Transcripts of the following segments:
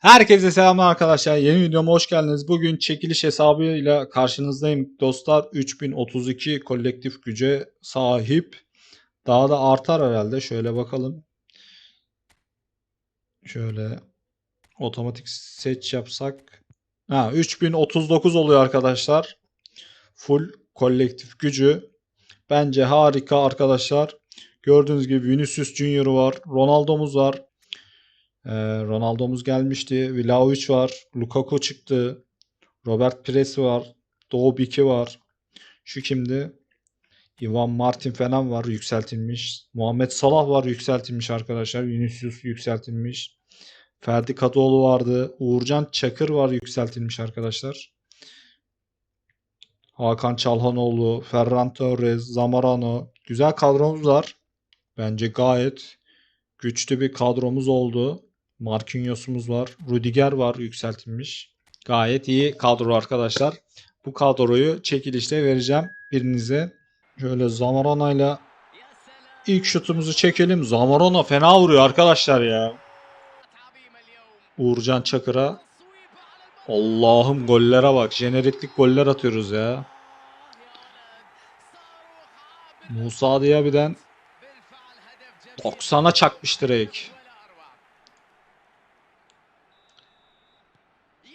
Herkese selamlar arkadaşlar. Yeni videoma hoş geldiniz. Bugün çekiliş hesabıyla karşınızdayım. Dostlar 3032 kolektif güce sahip. Daha da artar herhalde. Şöyle bakalım. Şöyle otomatik seç yapsak. Ha 3039 oluyor arkadaşlar. Full kolektif gücü. Bence harika arkadaşlar. Gördüğünüz gibi Vinicius Junior var. Ronaldo'muz var. Ee, Ronaldo'muz gelmişti. Vlahovic var. Lukaku çıktı. Robert Pires var. Doğu Biki var. Şu kimdi? Ivan Martin falan var yükseltilmiş. Muhammed Salah var yükseltilmiş arkadaşlar. Vinicius yükseltilmiş. Ferdi Kadıoğlu vardı. Uğurcan Çakır var yükseltilmiş arkadaşlar. Hakan Çalhanoğlu, Ferran Torres, Zamorano. Güzel kadromuz var. Bence gayet güçlü bir kadromuz oldu. Marquinhos'umuz var. Rudiger var yükseltilmiş. Gayet iyi kadro arkadaşlar. Bu kadroyu çekilişte vereceğim birinize. Şöyle Zamorana'yla ilk şutumuzu çekelim. Zamorana fena vuruyor arkadaşlar ya. Uğurcan Çakır'a. Allah'ım gollere bak. Jeneriklik goller atıyoruz ya. Musa Diaby'den 90'a çakmış direkt.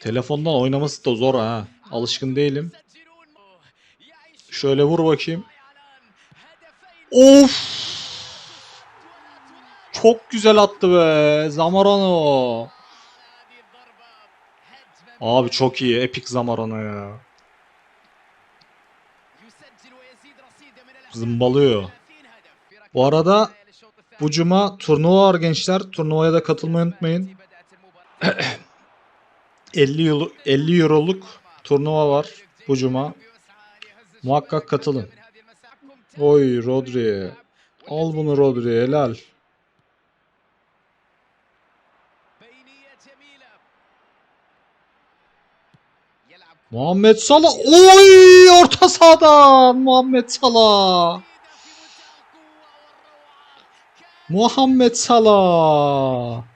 Telefondan oynaması da zor ha. Alışkın değilim. Şöyle vur bakayım. Of! Çok güzel attı be. Zamorano. Abi çok iyi. Epic Zamorano ya. Zımbalıyor. Bu arada bu cuma turnuva var gençler. Turnuvaya da katılmayı unutmayın. 50 euro, 50 euroluk turnuva var bu cuma. Muhakkak katılın. Oy Rodri. Al bunu Rodri helal. Muhammed Salah. Oy orta sahadan Muhammed Salah. Muhammed Salah.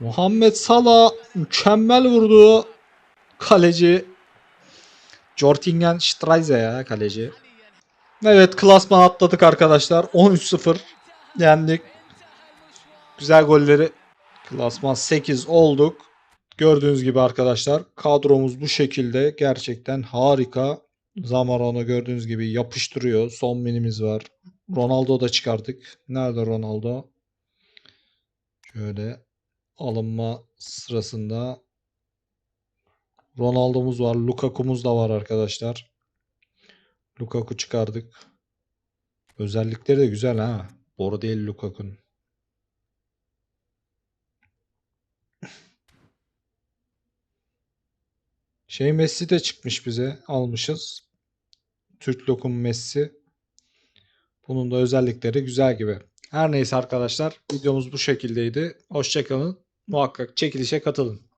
Muhammed Salah mükemmel vurdu. Kaleci Jortingen Streise ya kaleci. Evet klasman atladık arkadaşlar. 13-0 yendik. Güzel golleri. Klasman 8 olduk. Gördüğünüz gibi arkadaşlar kadromuz bu şekilde. Gerçekten harika. Zamarano gördüğünüz gibi yapıştırıyor. Son minimiz var. Ronaldo da çıkardık. Nerede Ronaldo? Şöyle alınma sırasında Ronaldo'muz var. Lukaku'muz da var arkadaşlar. Lukaku çıkardık. Özellikleri de güzel ha. Boru değil Lukaku'nun. Şey Messi de çıkmış bize. Almışız. Türk lokum Messi. Bunun da özellikleri güzel gibi. Her neyse arkadaşlar videomuz bu şekildeydi. Hoşçakalın. Muhakkak çekilişe katılın.